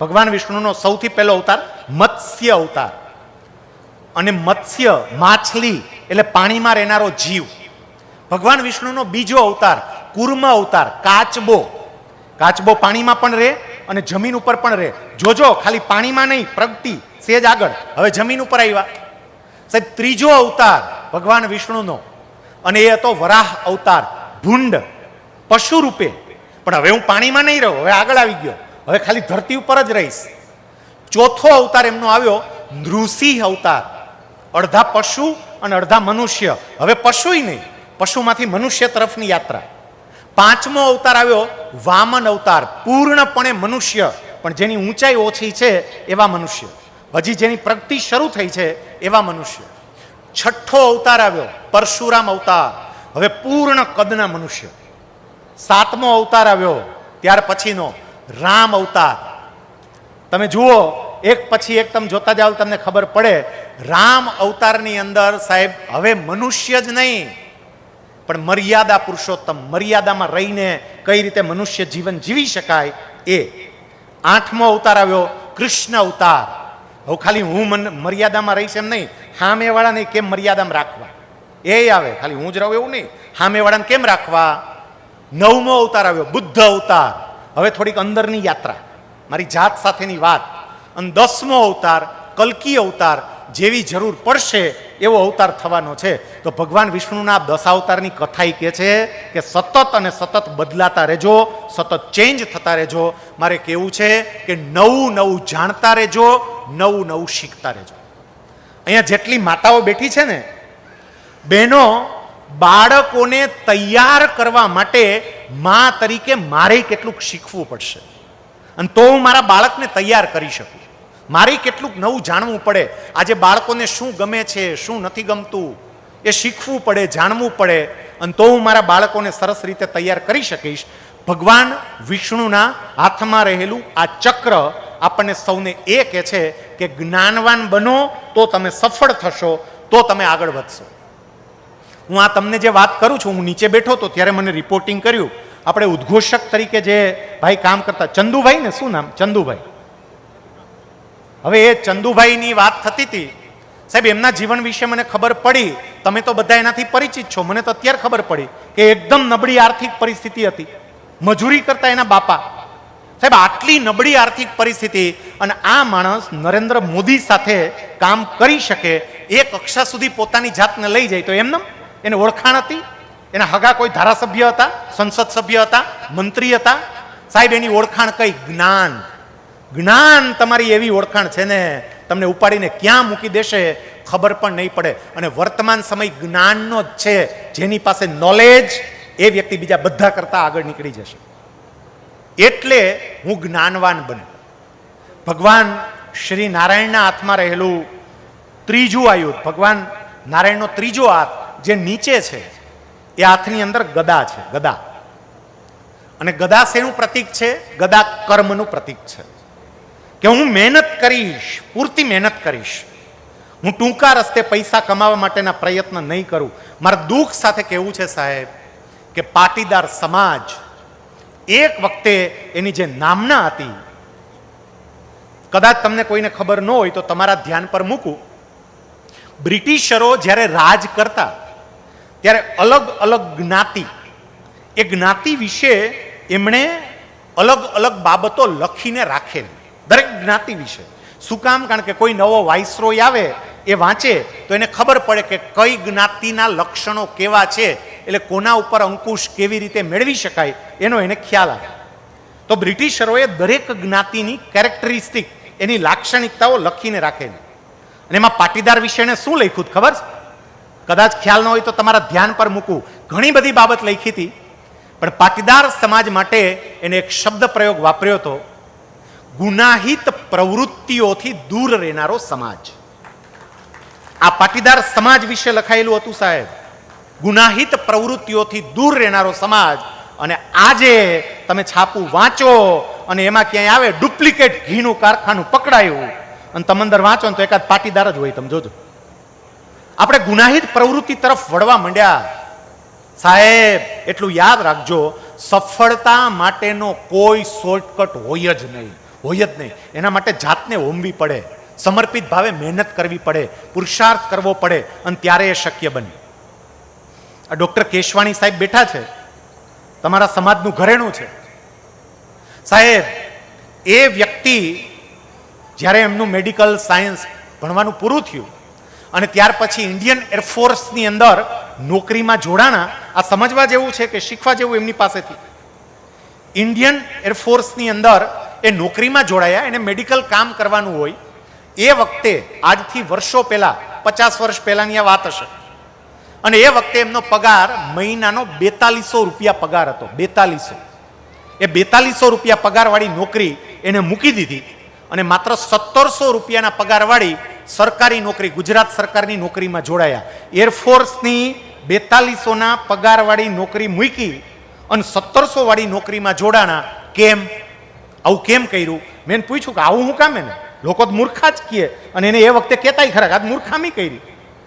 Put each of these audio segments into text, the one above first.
ભગવાન વિષ્ણુનો સૌથી પહેલો અવતાર મત્સ્ય અવતાર. અને મત્સ્ય માછલી એટલે પાણીમાં રહેનારો જીવ. ભગવાન વિષ્ણુનો બીજો અવતાર કુર્મ અવતાર, કાચબો. કાચબો પાણીમાં પણ રહે અને જમીન ઉપર પણ રહે. જોજો, ખાલી પાણીમાં નહીં, પ્રગતિ, સેજ આગળ. હવે જમીન ઉપર આવ્યા. સાહેબ, ત્રીજો અવતાર ભગવાન વિષ્ણુનો. અને એ હતો વરાહ અવતાર, ભૂંડ પશુ રૂપે પણ હવે હું પાણીમાં નહીં રહ્યો હવે આગળ આવી ગયો. હવે ખાલી ધરતી ઉપર જ રહીશ. ચોથો અવતાર એમનો આવ્યો, નૃસિંહ અવતાર. અડધા પશુ અને અડધા મનુષ્ય. હવે પશુય નહીં, પશુમાંથી મનુષ્ય તરફની યાત્રા. પાંચમો અવતાર આવ્યો, વામન અવતાર, પૂર્ણપણે મનુષ્ય. પણ જેની ઊંચાઈ ઓછી છે, એવા મનુષ્ય. હજી જેની પ્રગતિ શરૂ થઈ છે, એવા મનુષ્ય. છઠ્ઠો અવતાર આવ્યો, પરશુરામ અવતાર. હવે પૂર્ણ કદના મનુષ્ય. સાતમો અવતાર આવ્યો, ત્યાર પછીનો રામ અવતાર. તમે જુઓ, એક પછી એક તમે જોતા જાઓ, તમને ખબર પડે, રામ અવતારની અંદર સાહેબ, હવે મનુષ્ય જ નહીં, પણ મર્યાદા પુરુષોત્તમ, મર્યાદામાં રહીને કઈ રીતે મનુષ્ય જીવન જીવી શકાય એ. આઠમો અવતાર આવ્યો, કૃષ્ણ અવતાર. હવે ખાલી હું મન, મર્યાદામાં રહીશ એમ નહીં સામેવાળાને કેમ મર્યાદામાં રાખવા? એ આવે, ખાલી હું જ રહું એવું નહીં સામેવાળાને કેમ રાખવા? નવમો અવતાર આવ્યો, બુદ્ધ અવતાર. હવે થોડીક અંદરની યાત્રા. મારી જાત સાથેની વાત. અને દસમો અવતાર, કલ્કી અવતાર જેવી જરૂર પડશે એવો અવતાર થવાનો છે. તો ભગવાન વિષ્ણુના દશાવતારની કથા ઈ કહે છે કે સતત અને સતત બદલાતા રહેજો, સતત ચેન્જ થતા રહેજો. મારે કેવું છે કે નવું નવું જાણતા રહેજો, નવું નવું શીખતા રહેજો. અહીંયા જેટલી માતાઓ બેઠી છે ને, બહેનો બાળકોને તૈયાર કરવા માટે મા તરીકે મારે કેટલુંક શીખવું પડશે. અને તો હું મારા બાળકને તૈયાર કરી શકું. મારે કેટલુંક નવું જાણવું પડે. આજે બાળકોને શું ગમે છે, શું નથી ગમતું, એ શીખવું પડે, જાણવું પડે. અને તો હું મારા બાળકોને સરસ રીતે તૈયાર કરી શકીશ. ભગવાન વિષ્ણુના હાથમાં રહેલું આ ચક્ર આપણને સૌને એ કહે છે કે જ્ઞાનવાન બનો, તો તમે સફળ થશો, તો તમે આગળ વધશો. હું આ તમને જે વાત કરું છું, હું નીચે બેઠો હતો ત્યારે મને રિપોર્ટિંગ કર્યું. આપણે ઉદ્ઘોષક તરીકે જે ભાઈ કામ કરતા, ચંદુભાઈ ને શું નામ? ચંદુભાઈ. હવે એ ચંદુભાઈની વાત થતી હતી. સાહેબ, એમના જીવન વિશે મને ખબર પડી. તમે તો બધા એનાથી પરિચિત છો. મને તો અત્યારે ખબર પડી કે એકદમ નબળી આર્થિક પરિસ્થિતિ હતી. મજૂરી કરતા એના બાપા. સાહેબ, આટલી નબળી આર્થિક પરિસ્થિતિ અને આ માણસ નરેન્દ્ર મોદી સાથે કામ કરી શકે, એ કક્ષા સુધી પોતાની જાતને લઈ જાય તો એમને એને ઓળખાણ હતી. એના હગા કોઈ ધારાસભ્ય હતા, સંસદ સભ્ય હતા, મંત્રી હતા. સાહેબ, એની ઓળખાણ કઈ? જ્ઞાન. જ્ઞાન તમારી એવી ઓળખાણ છે ને, તમને ઉપાડીને ક્યાં મૂકી દેશે ખબર પણ નહીં પડે. અને વર્તમાન સમય જ્ઞાનનો જ છે. જેની પાસે નોલેજ એ વ્યક્તિ બીજા બધા કરતા આગળ નીકળી જશે. એટલે હું જ્ઞાનવાન બન્યો. ભગવાન શ્રી નારાયણના હાથમાં રહેલું ત્રીજું આયુધ, ભગવાન નારાયણનો ત્રીજો હાથ જે નીચે છે, એ હાથની અંદર ગદા છે, ગદા. અને ગદા શેનું પ્રતીક છે? ગદા કર્મનું પ્રતીક છે. કે હું મહેનત કરીશ, પૂરતી મહેનત કરીશ. હું ટૂંકા રસ્તે પૈસા કમાવા માટેના પ્રયત્ન નહીં કરું. મારા દુઃખ સાથે કહેવું છે સાહેબ કે પાટીદાર સમાજ એક વખતે એની જે નામના હતી, કદાચ તમને કોઈને ખબર ન હોય તો તમારા ધ્યાન પર મૂકું. બ્રિટિશરો જ્યારે રાજ કરતા ત્યારે અલગ અલગ જ્ઞાતિ. એ જ્ઞાતિ વિશે એમણે અલગ અલગ બાબતો લખીને રાખેલી. દરેક જ્ઞાતિ વિશે. શું કામ? કારણ કે કોઈ નવો વાઇસરોય આવે, એ વાંચે, તો એને ખબર પડે કે કઈ જ્ઞાતિના લક્ષણો કેવા છે, એટલે કોના ઉપર અંકુશ કેવી રીતે મેળવી શકાય, એનો એને ખ્યાલ આવે. તો બ્રિટિશરોએ દરેક જ્ઞાતિની કેરેક્ટરિસ્ટિક એની લાક્ષણિકતાઓ લખીને રાખેલી. અને એમાં પાટીદાર વિશે એને શું લખ્યું ખબર? છે કદાચ ખ્યાલ ન હોય તો તમારા ધ્યાન પર મૂકવું ઘણી બધી બાબત લખી હતી, પણ પાટીદાર સમાજ માટે એને એક શબ્દ પ્રયોગ વાપર્યો હતો. ગુનાહિત પ્રવૃત્તિઓથી દૂર રહેનારો સમાજ. આ પાટીદાર સમાજ વિશે લખાયેલું હતું સાહેબ. ગુનાહિત પ્રવૃત્તિઓથી દૂર રહેનારો સમાજ, અને આજે તમે છાપું વાંચો અને એમાં ક્યાંય આવે ડુપ્લિકેટ ઘીનું કારખાનું પકડાયું. અને તમે અંદર વાંચો ને તો એકાદ પાટીદાર જ હોય, તમે જોજો. આપણે ગુનાહિત પ્રવૃત્તિ તરફ વળવા માંડ્યા. સાહેબ, એટલું યાદ રાખજો, સફળતા માટેનો કોઈ શોર્ટકટ હોય જ નહીં, હોય જ નહીં. એના માટે જાતને હોમવી પડે, સમર્પિત ભાવે મહેનત કરવી પડે, પુરુષાર્થ કરવો પડે, અને ત્યારે એ શક્ય બને. આ ડૉક્ટર કેશવાણી સાહેબ બેઠા છે. તમારા સમાજનું ઘરેણું છે. સાહેબ, એ વ્યક્તિ જ્યારે એમનું મેડિકલ સાયન્સ ભણવાનું પૂરું થયું અને ત્યાર પછી ઇન્ડિયન એરફોર્સની અંદર નોકરીમાં જોડાણા, આ સમજવા જેવું છે કે શીખવા જેવું એમની પાસેથી. ઇન્ડિયન એરફોર્સની અંદર એ નોકરીમાં જોડાયા, એને મેડિકલ કામ કરવાનું હોય, એ વખતે આજથી વર્ષો પહેલા, પચાસ વર્ષ પહેલાની આ વાત હશે. અને એ વખતે એમનો પગાર મહિનાનો બેતાલીસો રૂપિયા પગાર હતો, બેતાલીસો. એ બેતાલીસો રૂપિયા પગારવાળી નોકરી એને મૂકી દીધી અને માત્ર સત્તરસો રૂપિયાના પગારવાળી સરકારી નોકરી, ગુજરાત સરકારની નોકરીમાં જોડાયા. એરફોર્સની બેતાલીસોના પગારવાળી નોકરી મૂકી અને સત્તરસો વાળી નોકરીમાં જોડાણા. કેમ? આવું કેમ કર્યું? મેં પૂછ્યું કે આવું હું કામ એને? લોકો તો મૂર્ખા જ કહે અને એને એ વખતે કહેતાય ખરા આ મૂર્ખામી કરી.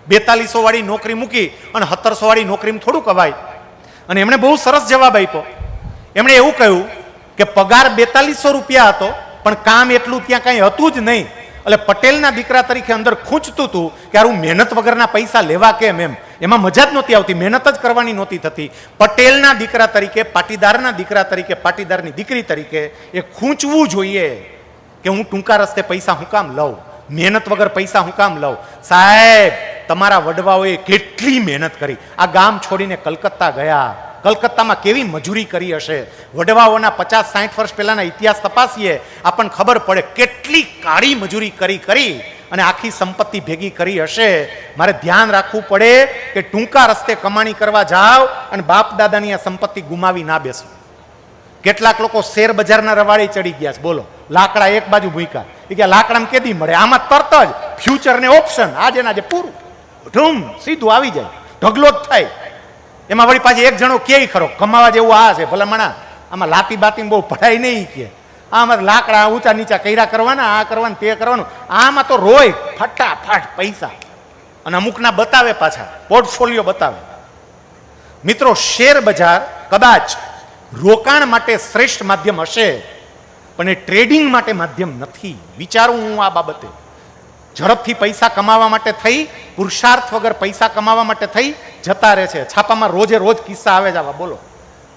બેતાલીસો વાળી નોકરી મૂકી અને સત્તરસો વાળી નોકરીમાં થોડું કવાય અને એમણે બહુ સરસ જવાબ આપ્યો. એમણે એવું કહ્યું કે પગાર બેતાલીસો રૂપિયા હતો, પણ કામ એટલું ત્યાં કાંઈ હતું જ નહીં. એટલે પટેલના દીકરા તરીકે અંદર ખૂંચતું હતું કે હારું મહેનત વગરના પૈસા લેવા કેમ એમ? એમાં મજા જ નહોતી આવતી, મહેનત જ કરવાની નહોતી થતી. પટેલના દીકરા તરીકે, પાટીદારના દીકરા તરીકે, પાટીદારની દીકરી તરીકે એ ખૂંચવું જોઈએ કે હું ટૂંકા રસ્તે પૈસા હું કામ લઉં, મહેનત વગર પૈસા હું કામ લઉં. સાહેબ, તમારા વડવાઓએ કેટલી મહેનત કરી. આ ગામ છોડીને કલકત્તા ગયા. કલકત્તામાં કેવી મજૂરી કરી હશે? વડવાઓના પચાસ સાઠ વર્ષ પહેલાના ઇતિહાસ તપાસીએ. આપણને ખબર પડે કેટલી કાળી મજૂરી કરી કરી અને આખી સંપત્તિ ભેગી કરી હશે. મારે ધ્યાન રાખવું પડે કે ટૂંકા રસ્તે કમાણી કરવા જાવ અને બાપ દાદાની આ સંપત્તિ ગુમાવી ના બેસો. કેટલાક લોકો શેર બજારના રવાડે ચડી ગયા છે. બોલો, લાકડા એક બાજુ ભૂંકા એ કે લાકડામાં કેદી મળે? આમાં તરત જ ફ્યુચર ને ઓપ્શન આજે ના આજે પૂરું. ઢૂમ સીધું આવી જાય. ઢગલો જ થાય. એમાં વળી પાછી એક જણો કે ખરો કમાવા જેવું આ છે, ભલે મણા, આમાં લાતી બાતી બહુ પડાય નહીં કે. આમાં લાકડા ઊંચા નીચા કર્યા કરવાના, આ કરવાનું, તે કરવાનું. આમાં તો રોય ફટાફટ પૈસા. અને અમુકના બતાવે પાછા પોર્ટફોલિયો બતાવે. મિત્રો શેર બજાર કદાચ રોકાણ માટે શ્રેષ્ઠ માધ્યમ હશે, પણ એ ટ્રેડિંગ માટે માધ્યમ નથી. વિચારું હું આ બાબતે. ઝડપથી પૈસા કમાવા માટે થઈ, પુરુષાર્થ વગર પૈસા કમાવા માટે થઈ જતા રહે છે. છાપામાં રોજે રોજ કિસ્સા આવે છે, આવા બોલો.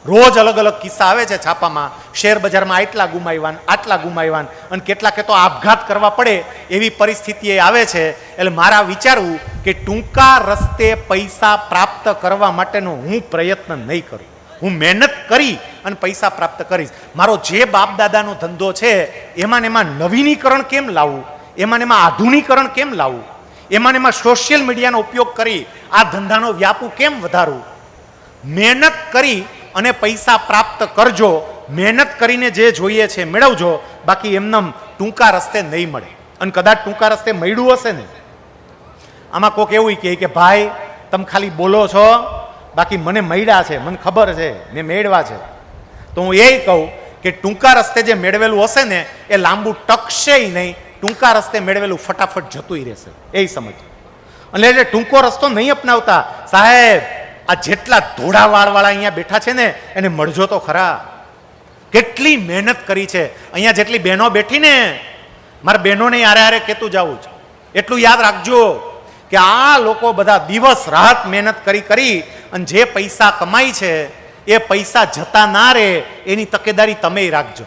રોજ અલગ અલગ કિસ્સા આવે છે છાપામાં. શેર બજારમાં આટલા ગુમાવ્યા આટલા ગુમાવ્યા અને કેટલાકે તો આપઘાત કરવા પડે એવી પરિસ્થિતિ આવે છે. એટલે મારા વિચારવું કે ટૂંકા રસ્તે પૈસા પ્રાપ્ત કરવા માટેનો હું પ્રયત્ન નહીં કરું. હું મહેનત કરી અને પૈસા પ્રાપ્ત કરીશ. મારો જે બાપ દાદાનો ધંધો છે એમાં એમાં નવીનીકરણ કેમ લાવવું એમાં એમાં આધુનિકરણ કેમ લાવવું એમાં એમાં સોશિયલ મીડિયાનો ઉપયોગ કરી આ ધંધાનો વ્યાપુ કેમ વધારવું? મહેનત કરી અને પૈસા પ્રાપ્ત કરજો. મહેનત કરીને જે જોઈએ છે મેળવજો. બાકી એમનેમ ટૂંકા રસ્તે નહીં મળે. અને કદાચ ટૂંકા રસ્તે મળ્યું હશે ને. આમાં કોઈક એવું કહે કે, ભાઈ, તમે ખાલી બોલો છો. બાકી મને મળ્યા છે, મને ખબર છે, મેં મેળવા છે. તો હું એ કહું કે ટૂંકા રસ્તે જે મેળવેલું હશે ને, એ લાંબુ ટકશે નહીં. ટૂંકા રસ્તે મેળવેલું ફટાફટ જતું રહેશે. એ સમજ. એટલે એટલે ટૂંકો રસ્તો નહીં અપનાવતા, સાહેબ, આ જેટલા ધોળા વાળવાળા અહીંયા બેઠા છે ને, એને મળજો તો ખરા. કેટલી મહેનત કરી છે. અહીંયા જેટલી બહેનો બેઠી ને, મારા બહેનોને આરે આરે કહેતું જવું છે. એટલું યાદ રાખજો કે આ લોકો બધા દિવસ રાત મહેનત કરી કરી અને જે પૈસા કમાય છે, એ પૈસા જતા ના રહે, એની તકેદારી તમે રાખજો.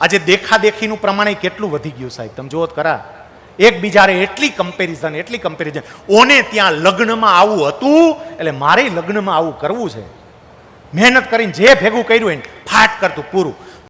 આજે દેખાદેખીનું પ્રમાણ કેટલું વધી ગયું સાહેબ? તમે જુઓ કરા ખરા. એકબીજારે એટલી કમ્પેરિઝન એટલી કમ્પેરિઝન ઓને ત્યાં લગ્નમાં આવું હતું, એટલે મારે લગ્નમાં આવું કરવું છે. મહેનત કરીને જે ભેગું કર્યું એને ફાટ કરતું પૂરું.